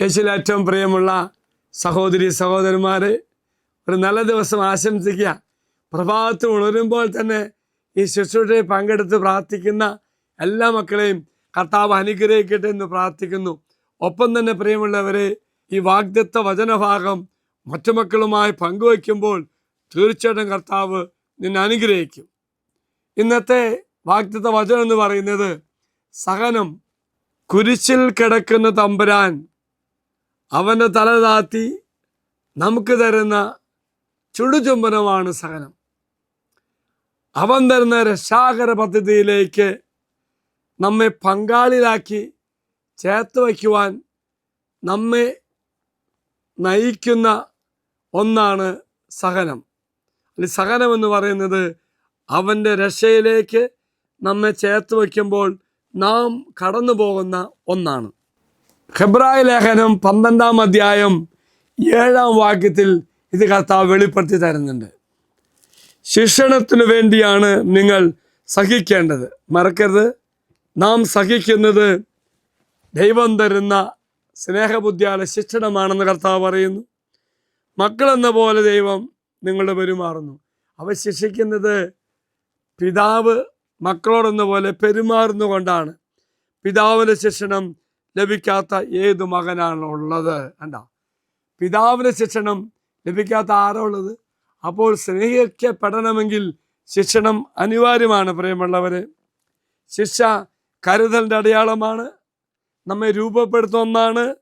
യേശുവിൽ ഏറ്റവും പ്രിയമുള്ള സഹോദരി സഹോദരന്മാരെ ഒരു നല്ല ദിവസം ആശംസിക്കുക. പ്രഭാതത്തിൽ ഉണരുമ്പോൾ തന്നെ ഈ ശുശ്രൂഷയിൽ പങ്കെടുത്ത് പ്രാർത്ഥിക്കുന്ന എല്ലാ മക്കളെയും കർത്താവ് അനുഗ്രഹിക്കട്ടെ എന്ന് പ്രാർത്ഥിക്കുന്നു. ഒപ്പം തന്നെ പ്രിയമുള്ളവരെ ഈ വാഗ്ദത്ത വചനഭാഗം മറ്റു മക്കളുമായി പങ്കുവയ്ക്കുമ്പോൾ തീർച്ചയായിട്ടും കർത്താവ് നിന്നെ അനുഗ്രഹിക്കും. ഇന്നത്തെ വാഗ്ദത്ത വചനം എന്ന് പറയുന്നത് സഹനം കുരിശിൽ കിടക്കുന്ന തമ്പുരാൻ അവന്റെ തല താത്തി നമുക്ക് തരുന്ന ചുടുചുംബനമാണ് സഹനം. അവൻ തരുന്ന രക്ഷാകര പദ്ധതിയിലേക്ക് നമ്മെ പങ്കാളിലാക്കി ചേർത്ത് വയ്ക്കുവാൻ നമ്മെ നയിക്കുന്ന ഒന്നാണ് സഹനം. അല്ലെങ്കിൽ സഹനം എന്ന് പറയുന്നത് അവന്റെ രക്ഷയിലേക്ക് നമ്മെ ചേർത്ത് വയ്ക്കുമ്പോൾ നാം കടന്നു പോകുന്ന ഒന്നാണ്. ഹെബ്രായ ലേഖനം പന്ത്രണ്ടാം അധ്യായം ഏഴാം വാക്യത്തിൽ ഇത് കർത്താവ് വെളിപ്പെടുത്തി തരുന്നുണ്ട്. ശിക്ഷണത്തിനു വേണ്ടിയാണ് നിങ്ങൾ സഹിക്കേണ്ടത്. മറക്കരുത്. നാം സഹിക്കുന്നത് ദൈവം തരുന്ന സ്നേഹബുദ്ധിയാലെ ശിക്ഷണമാണെന്ന് കർത്താവ് പറയുന്നു. മക്കളെന്ന പോലെ ദൈവം നിങ്ങളുടെ പെരുമാറുന്നു അവ ശിക്ഷിക്കുന്നത് പിതാവ് മക്കളോടെന്ന പോലെ പെരുമാറുന്നു കൊണ്ടാണ്. പിതാവിന്റെ ശിക്ഷണം ലഭിക്കാത്ത ഏത് മകനാണ് ഉള്ളത്? കണ്ട? പിതാവിന്റെ ശിക്ഷണം ലഭിക്കാത്ത ആരാ ഉള്ളത്? അപ്പോൾ സ്നേഹിക്കപ്പെടണമെങ്കിൽ ശിക്ഷണം അനിവാര്യമാണ് പ്രിയമുള്ളവരെ. ശിക്ഷ കരുതലിന്റെ അടയാളമാണ്. നമ്മെ രൂപപ്പെടുത്തുന്നതാണ്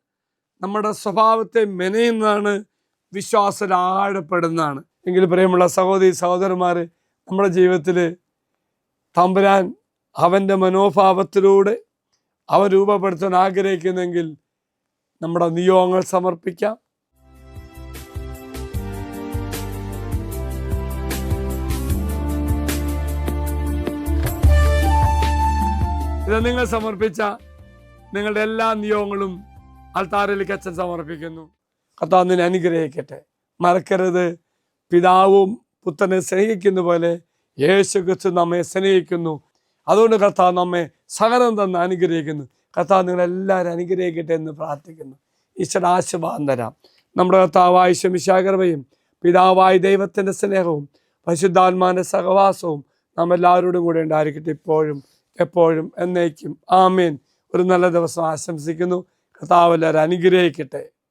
നമ്മുടെ സ്വഭാവത്തെ മെനയുന്നതാണ്. വിശ്വാസം ആഴപ്പെടുന്നതാണ്. എങ്കിൽ പ്രിയമുള്ള സഹോദരി സഹോദരന്മാർ നമ്മുടെ ജീവിതത്തിൽ തമ്പുരാൻ അവന്റെ മനോഭാവത്തിലൂടെ അവൻ രൂപപ്പെടുത്താൻ ആഗ്രഹിക്കുന്നെങ്കിൽ നമ്മുടെ നിയോഗങ്ങൾ സമർപ്പിക്കാം. ഇത് നിങ്ങൾ സമർപ്പിച്ച നിങ്ങളുടെ എല്ലാ നിയോഗങ്ങളും അൾത്താറിലേക്ക് അച്ഛൻ സമർപ്പിക്കുന്നു. കർത്താവ് നിന്നെ അനുഗ്രഹിക്കട്ടെ. മറക്കരുത്. പിതാവും പുത്രനെ സ്നേഹിക്കുന്ന പോലെ യേശു ക്രിസ്തു നമ്മെ സ്നേഹിക്കുന്നു. അതുകൊണ്ട് കർത്താവ് നമ്മെ സഹനം തന്ന് അനുഗ്രഹിക്കുന്നു. കർത്താവ് നിങ്ങളെല്ലാവരും അനുഗ്രഹിക്കട്ടെ എന്ന് പ്രാർത്ഥിക്കുന്നു. ഈശ്വര ആശീർവാദം തരാം. നമ്മുടെ കർത്താവായ ശമിശാകരവയും പിതാവായ ദൈവത്തിന്റെ സ്നേഹവും പരിശുദ്ധാത്മാന്റെ സഹവാസവും നാം എല്ലാവരോടും കൂടെ ഉണ്ടായിരിക്കട്ടെ ഇപ്പോഴും എപ്പോഴും എന്നേക്കും. ആമേൻ. ഒരു നല്ല ദിവസം ആശംസിക്കുന്നു. കർത്താവ് എല്ലാവരും അനുഗ്രഹിക്കട്ടെ.